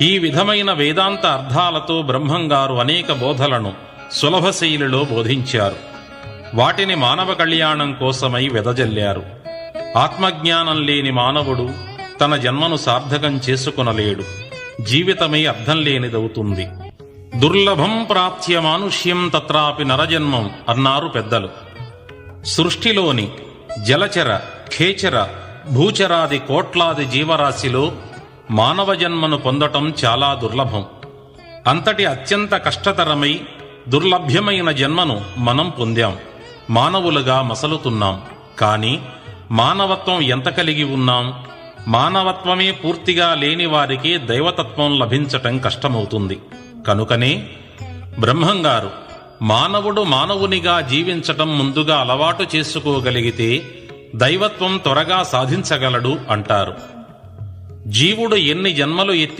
ఈ విధమైన వేదాంత అర్థాలతో బ్రహ్మంగారు అనేక బోధలను సులభ శైలిలో బోధించారు. వాటిని మానవ కళ్యాణం కోసమై వెదజల్లారు. ఆత్మజ్ఞానం లేని మానవుడు తన జన్మను సార్థకం చేసుకొనలేడు. జీవితమై అర్థం లేనిదవుతుంది. దుర్లభం ప్రాప్త్య మానుష్యం తత్రాపి నరజన్మం అన్నారు పెద్దలు. సృష్టిలోని జలచర ఖేచర భూచరాది కోట్లాది జీవరాశిలో మానవ జన్మను పొందటం చాలా దుర్లభం. అంతటి అత్యంత కష్టతరమై దుర్లభ్యమైన జన్మను మనం పొందాం. మానవులుగా మసలుతున్నాం. కానీ మానవత్వం ఎంత కలిగి ఉన్నాం? మానవత్వమే పూర్తిగా లేని వారికి దైవతత్వం లభించటం కష్టమవుతుంది. కనుకనే బ్రహ్మంగారు మానవుడు మానవునిగా జీవించటం ముందుగా అలవాటు చేసుకోగలిగితే దైవత్వం త్వరగా సాధించగలడు అంటారు. జీవుడు ఎన్ని జన్మలు ఎత్తి